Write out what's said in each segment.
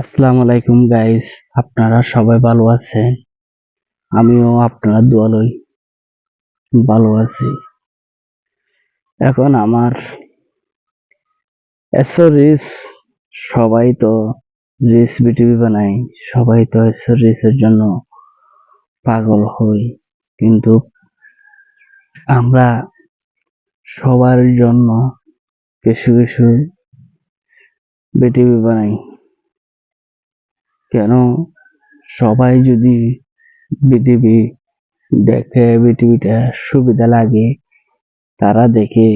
আসসালামু আলাইকুম গাইস আপনারা সবাই ভালো আছেন? আমিও আপনার দোয়ালই ভালো আছি। এখন আমার এসো রিস সবাই তো রিস বিটিভি বানাই সবাই তো এসো রিসের জন্য পাগল হই। কিন্তু আমরা সবার জন্য কিছু কিছু বিটিভি বানাই। কেন? সবাই যদি বিটিভি দেখে বিটিভিটা সুবিধা লাগে, তারা দেখে।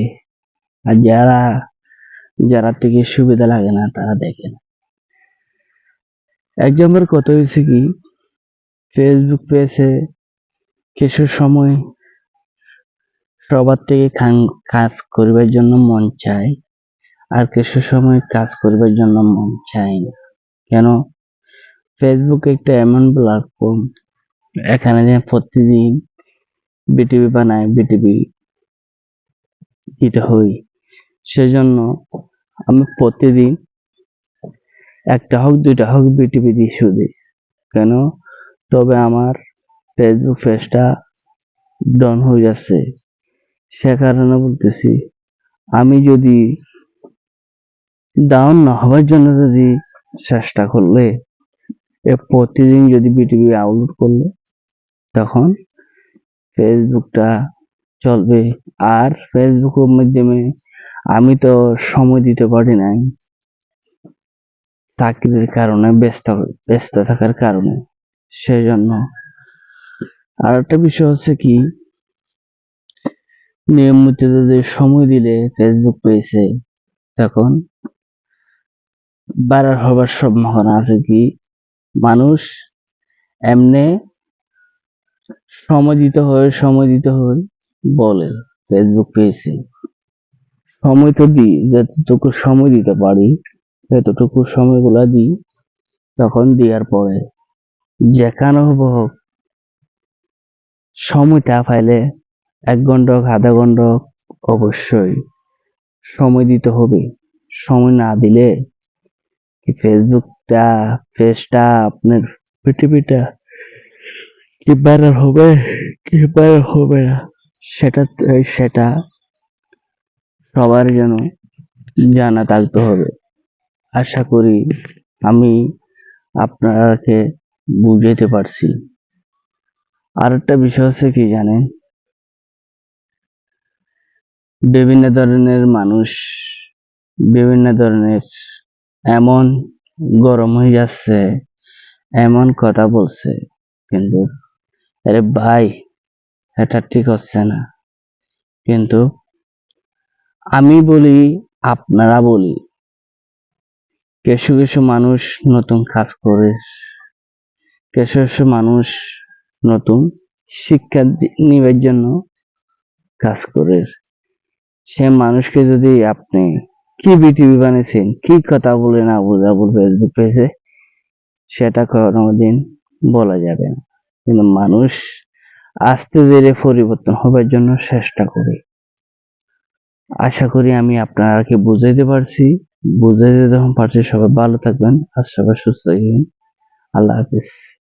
আর যারা যারা থেকে সুবিধা লাগে না, তারা দেখে না। এক নম্বর কথা হয়েছে কি ফেসবুক পেজে কিছু সময় সবার থেকে কাজ করবার জন্য মন চায়। আর কিছু সময় কাজ করবার জন্য মন চায় না। কেন? ফেসবুক একটা এমন প্ল্যাটফর্ম এখানে যে প্রতিদিন বিটিভি বানায় বিটিভি দিতে হই সেজন্য আমি প্রতিদিন একটা হোক, দুইটা হোক বিটিভি দিই। শুধু কেন? তবে আমার ফেসবুক পেজটা ডাউন হয়ে যাচ্ছে। সে কারণে বলতেছি, আমি যদি ডাউন না হওয়ার জন্য যদি চেষ্টা করলে প্রতিদিন যদি বিটিভি আপলোড করলে, তখন ফেসবুকটা চলবে। আর ফেসবুকের মাধ্যমে আমি তো সময় দিতে পারি নাই। চাকরির কারণে, ব্যস্ত ব্যস্ত থাকার কারণে। সেজন্য আর একটা বিষয় হচ্ছে কি, নিয়মিত যদি সময় দিলে ফেসবুক পেয়েছে, তখন বাড়ার হবার সম্ভাবনা আছে কি? মানুষ এমনি সময় দিতে হয় সময় দিতে হয় বলে ফেসবুক পেয়েছে। সময় তো দিই, যতটুকু সময় দিতে পারি এতটুকু সময়গুলা দিই, তখন দেওয়ার পরে যেখানে হোক সময়টা পাইলে এক ঘণ্টা আধা ঘণ্টা অবশ্যই সময় দিতে হবে। সময় না দিলে কি ফেসবুকটা পেজটা আপনার পৃথিবীটা কি ভাইরাল হবে, কি ভাইরাল হবে? না সেটা সেটা সবার যেন জানা থাকতে হবে। আশা করি আমি আপনাকে বুঝাইতে পারছি। আর একটা বিষয় হচ্ছে কি জানেন? বিভিন্ন ধরনের মানুষ, বিভিন্ন ধরনের এমন গরম হয়ে যাচ্ছে, এমন কথা বলছে, কিন্তু আরে ভাই, এটা ঠিক হচ্ছে না। কিন্তু আমি বলি, আপনারা বলি, কিছু কিছু মানুষ নতুন কাজ করে, কিছু কিছু মানুষ নতুন শিক্ষা নিবার জন্য কাজ করে। সে মানুষকে যদি আপনি কি বিটিভি বানিয়েছেন? কি কথা বলে না বোঝা ফেসবুক পেজে সেটা কোনোদিন বলা যাবে না। কিন্তু মানুষ আস্তে ধীরে পরিবর্তন হবার জন্য চেষ্টা করে। আশা করি আমি আপনারাকে বুঝাইতে পারছি। বুঝাইতে যখন পারছি, সবাই ভালো থাকবেন, আর সবাই সুস্থ থাকবেন। আল্লাহ হাফিজ।